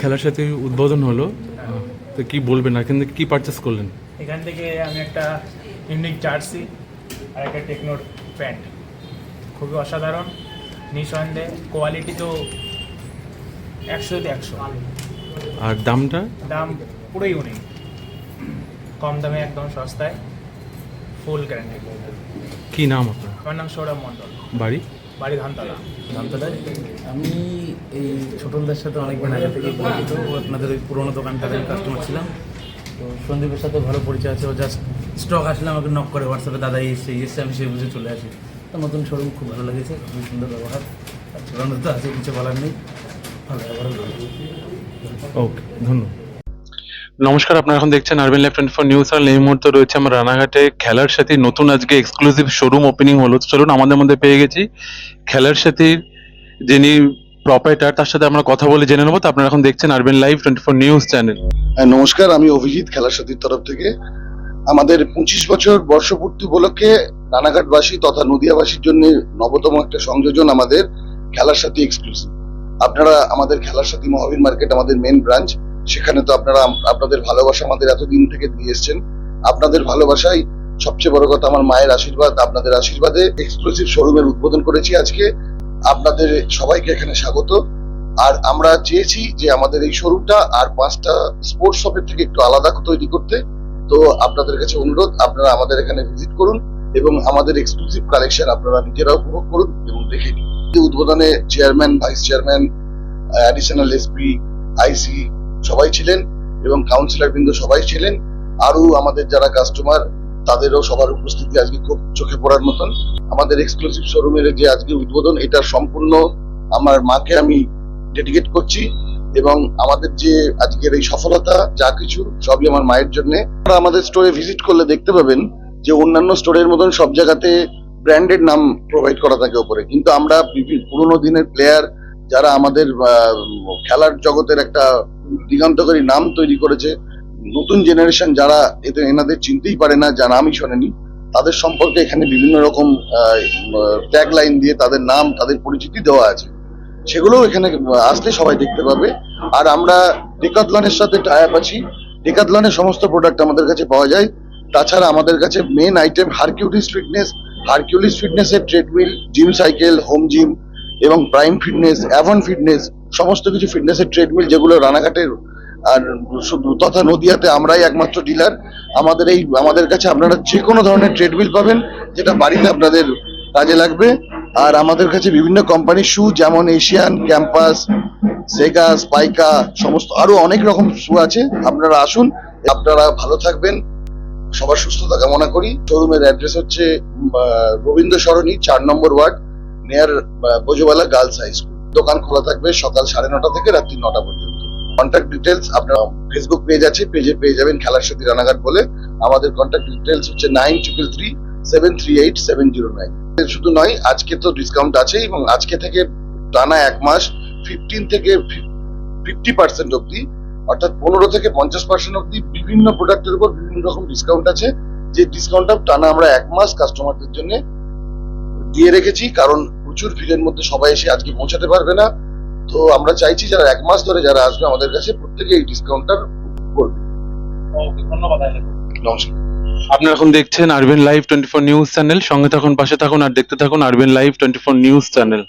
খেলার সাথে উদ্বোধন হলো। তো কি বলবেন? এখান থেকে কি পারচেস করলেন? এখান থেকে আমি একটা ইউনিক জার্সি আর একটা টেকনোর প্যান্ট খুবই অসাধারণ নিঃসন্দেহে কোয়ালিটি তো একশোতে একশো। আর দামটা? দাম পুরোই ইউনিক কম দামে একদম সস্তায় ফুল গ্যারান্টি কি নাম আপনার? আমার নাম সৌরভ মণ্ডল। বাড়ি? বাড়ি ধানতলা জানতে আমি এই ছোটনদের সাথে অনেকদিন আগে থেকে পরিচিত। ও আপনাদের ওই পুরোনো দোকানটার কাস্টমার ছিলাম। তো সন্দীপের সাথে ভালো পরিচয় আছে। ও জাস্ট স্টক আসলে আমাকে নক করে হোয়াটসঅ্যাপে দাদা এই এসছে আমি সেই বুঝে চলে আসি। তো নতুন শোরুম খুব ভালো লেগেছে। খুবই সুন্দর ব্যবহার। আর ছোটনদের তো আছে কিছু বলার নেই। ভালো ব্যবহার ওকে ধন্যবাদ। নমস্কার, আপনারা এখন দেখছেন urban live twenty four news আর এই মুহূর্তে রয়েছে আমার রানাঘাটে খেলার সাথে। নতুন আজকে এক্সক্লুসিভ শোরুম ওপেনিং হলো। চলুন, আমাদের মধ্যে পেয়ে গেছি খেলার সাথে যিনি প্রপাইটার তার সাথে আমরা কথা বলে জেনে নেব। তো আপনারা এখন দেখছেন urban live twenty four news channel নমস্কার, আমি অভিজিৎ, খেলার সাথীর তরফ থেকে। আমাদের পঁচিশ বছর বর্ষপূর্তি উপলক্ষে রানাঘাটবাসী তথা নদিয়াবাসীর জন্য নবতম একটা সংযোজন আমাদের খেলার সাথী এক্সক্লুসিভ আপনারা আমাদের খেলার সাথী মহাবীর মার্কেট, আমাদের মেন ব্রাঞ্চ সেখানে তো আপনারা আপনাদের ভালোবাসা আমাদের এতদিন থেকে দিয়ে এসছেন। আপনাদের ভালোবাসাই সবচেয়ে বড় কথা আমার মায়ের আশীর্বাদ, আপনাদের আশীর্বাদে এক্সক্লুসিভ শোরুমের উদ্বোধন করেছি আজকে। আপনাদের সবাইকে এখানে স্বাগত। আর আমরা চেয়েছি যে আমাদের এই শোরুমটা আর পাঁচটা স্পোর্টস শপের থেকে একটু আলাদা তৈরি করতে। তো আপনাদের কাছে অনুরোধ, আপনারা আমাদের এখানে ভিজিট করুন এবং আমাদের এক্সক্লুসিভ কালেকশন আপনারা নিজেরা উপভোগ করুন এবং দেখে নিন। উদ্বোধনে chairman vice chairman additional SP IC সবাই ছিলেন এবং কাউন্সিলর বৃন্দ সবাই ছিলেন। আরও আমাদের যারা কাস্টমার তাদেরও সবার উপস্থিতি আজকে খুব চোখে পড়ার মতন। আমাদের এক্সক্লুসিভ শোরুমের যে আজকে উদ্বোধন, এটা সম্পূর্ণ আমার মাকে আমি ডেডিকেট করছি এবং আমাদের যে আজকের এই সফলতা, যা কিছু, সবই আমার মায়ের জন্য। আমাদের স্টোরে ভিজিট করলে দেখতে পাবেন যে অন্যান্য স্টোরের মতন সব জায়গাতে ব্র্যান্ডেড নাম প্রোভাইড করা থাকে ওপরে। কিন্তু আমরা পুরোনো দিনের প্লেয়ার যারা আমাদের খেলার জগতের একটা দিগন্তকারী নাম তৈরি করেছে। নতুন জেনারেশন যারা এতে এনাদের চিনতেই পারে না যা নামই শোনেনি, তাদের সম্পর্কে এখানে বিভিন্ন রকম ট্যাগ লাইন দিয়ে তাদের নাম, তাদের পরিচিতি দেওয়া আছে। সেগুলোও এখানে আসলে সবাই দেখতে পাবে। আর আমরা ডেকাতলনের সাথে টাই আপ আছি। ডেকাথলনের সমস্ত প্রোডাক্ট আমাদের কাছে পাওয়া যায়। তাছাড়া আমাদের কাছে main item Hercules fitness Hercules ফিটনেসের treadmill gym cycle home gym এবং প্রাইম ফিটনেস অ্যাভন ফিটনেস সমস্ত কিছু ফিটনেসের ট্রেডমিল যেগুলো রানাঘাটের আর তথা নদিয়াতে আমরাই একমাত্র ডিলার আমাদের এই, আমাদের কাছে আপনারা যে কোনো ধরনের ট্রেডমিল পাবেন, যেটা বাড়িতে আপনাদের কাজে লাগবে। আর আমাদের কাছে বিভিন্ন কোম্পানির শু যেমন এশিয়ান ক্যাম্পাস সেগা স্পাইকা সমস্ত আরও অনেক রকম শু আছে। আপনারা আসুন, আপনারা ভালো থাকবেন। সবার সুস্থতা কামনা করি। শোরুমের অ্যাড্রেস হচ্ছে রবীন্দ্র সরণি চার নম্বর ওয়ার্ড নিয়ার বোঝোবালা গার্লস হাই স্কুল দোকান খোলা থাকবে সকাল সাড়ে নটা থেকে রাত্রি নটা পর্যন্ত। কন্ট্যাক্ট ডিটেলস আপনার ফেসবুক পেজ আছে পেজে পেয়ে যাবেন খেলার সাথে রানাঘাট বলে। আমাদের কন্ট্যাক্ট ডিটেলস হচ্ছে nine triple three seven three eight seven zero nine শুধু নয়, আজকে তো ডিসকাউন্ট আছে এবং আজকে থেকে টানা এক মাস ফিফটিন থেকে ফিফটি পার্সেন্ট অব্দি অর্থাৎ পনেরো থেকে পঞ্চাশ পার্সেন্ট অব্দি বিভিন্ন প্রোডাক্টের উপর বিভিন্ন রকম ডিসকাউন্ট আছে। যে ডিসকাউন্টটা টানা আমরা এক মাস কাস্টমারদের জন্য দিয়ে রেখেছি, কারণ প্রচুর ভিড়ের মধ্যে সবাই এসে আজকে পৌঁছাতে পারবে না। তো আমরা চাইছি যারা এক মাস ধরে যারা আসবে আমাদের কাছে প্রত্যেকে এই ডিসকাউন্টটা করবে ধন্যবাদ নমস্কার। আপনারা এখন দেখছেন urban live twenty four news channel সঙ্গে থাকুন পাশে থাকুন আর দেখতে থাকুন urban live twenty four news channel